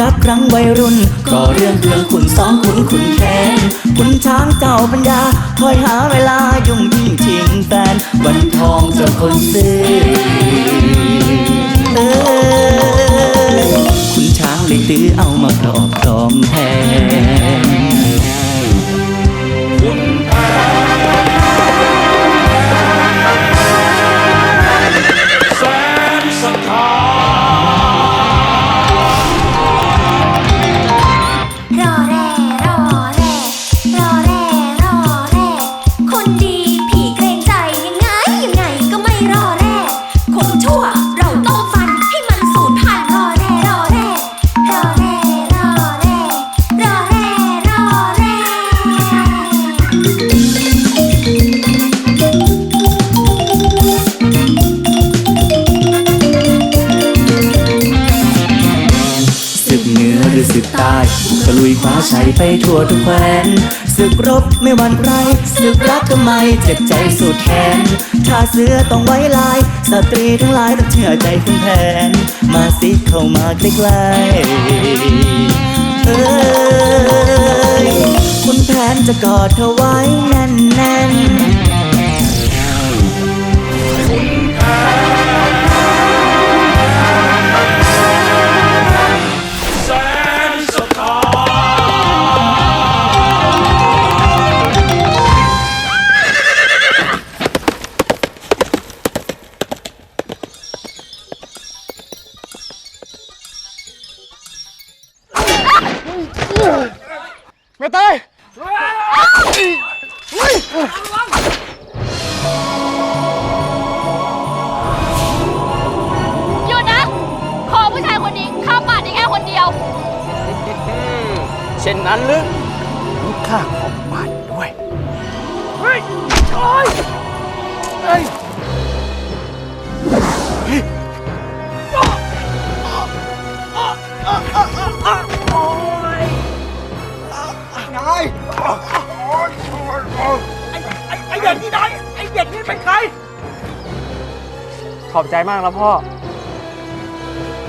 รักครั้งวัยรุ่น ก็เรื่องเรื่องคุณสองคุณคุณแค้นคุณช้างเจ้าปัญญา คอยหาเวลายุ่งยิ่งชิงแฟนวันทองเจ้าคนซื้อเออคุณช้างเลยตื้อเอามาครอบครองแทน คนชั่วเลุยคว้าชัยไปทั่วทุกแคว้นศึกรบไม่หวั่นไรศึกรักทำไมเจ็บใจสุดแขนถ้าเสือต้องไว้ลาย สตรีทั้งหลายต้องเชื่อใจคุณแผน มาสิเข้ามาใกล้ๆเอ้ยคุณแผนจะกอดเธอไว้ ไม่ตายหยุดนะ ขอผู้ชายคนนี้ข้ามบ้านได้แค่คนเดียว เช่นนั้นหรือข้าขอบ้านด้วย เฮ้ยโอ้ยเฮ้ยายไอ้ไอ้เด็กนี่นายไอ้เด็กนี่เป็นใคร ขอบใจมากแล้วพ่อ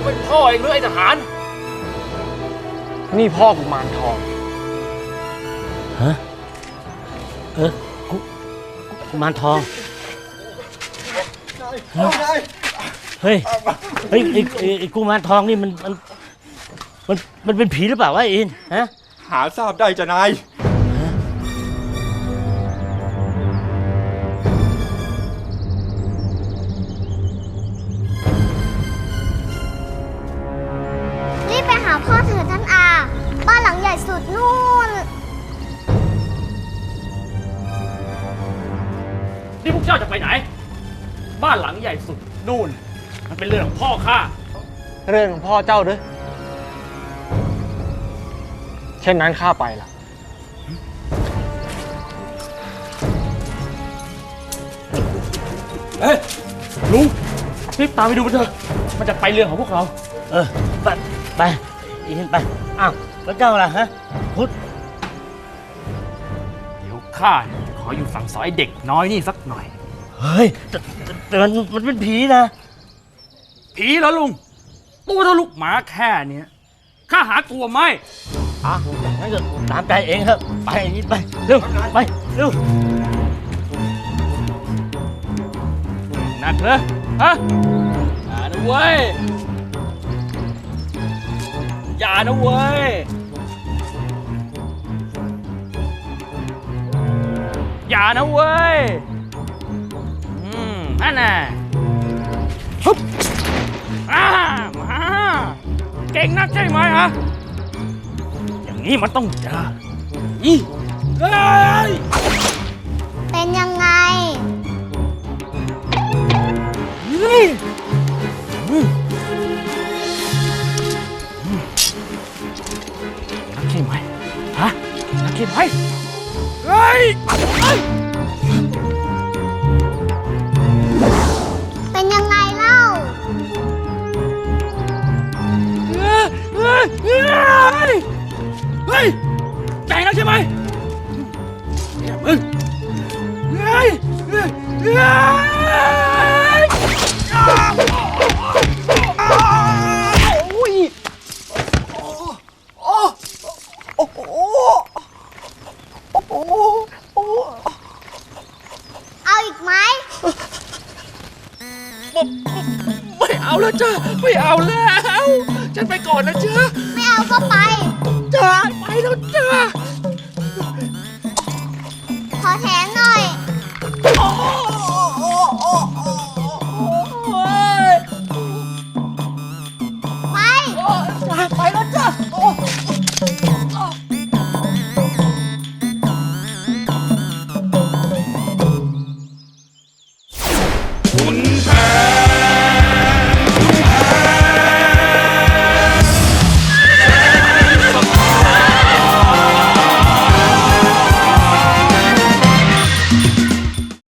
เป็นพ่อเองหรือไอ้ทหาร นี่พ่อกุมารทอง ฮะ เออกุกุมารทอง เฮ้ย เฮ้ยไอ้ไอ้ไอ้กุมารทองนี่มันมัน มัน มันเป็นผีหรือเปล่าวะไอ้อิน ฮะ หาทราบได้จะนาย นี่พวกเจ้าจะไปไหน บ้านหลังใหญ่สุดนู่น มันเป็นเรื่องของพ่อข้า เรื่องของพ่อเจ้าด้วยเช่นนั้นข้าไปละเฮ้ยลุงรีบตามไปดูมันเถอะมันจะไปเรื่องของพวกเรา เออ ไป ไปอินไป อ้าว แล้วเจ้าล่ะฮะ พุทธ เดี๋ยวข้าจะข ออยู่สั่งสอนไอ้เด็กน้อยนี่สักหน่อย เฮ้ยแต่แต่แต่มันมันเป็นผีนะ ผีแล้วลุง ตัวเท่าลูกหมาแค่เนี้ยข้าหากลัวไหม อะงั้นก็ตามใจเองเถอะไปอินไป เร็ว ไป เร็ว หนักเลยฮะอย่านะเว้ย อย่านะเว้ย อย่านะเว้ย อืมนั่นน่ะฮึบอ่ามาเก่งนักใช่ไหมฮะ อย่างนี้มันต้องเจออีเฮ้ยเป็นยังไง นี่นักใช่ไหมฮะนักใช่ไหม ไป จ้าไม่เอาแล้ว ฉันไปก่อนนะจ้าไม่เอาก็ไป จ้าไปแล้วจ้า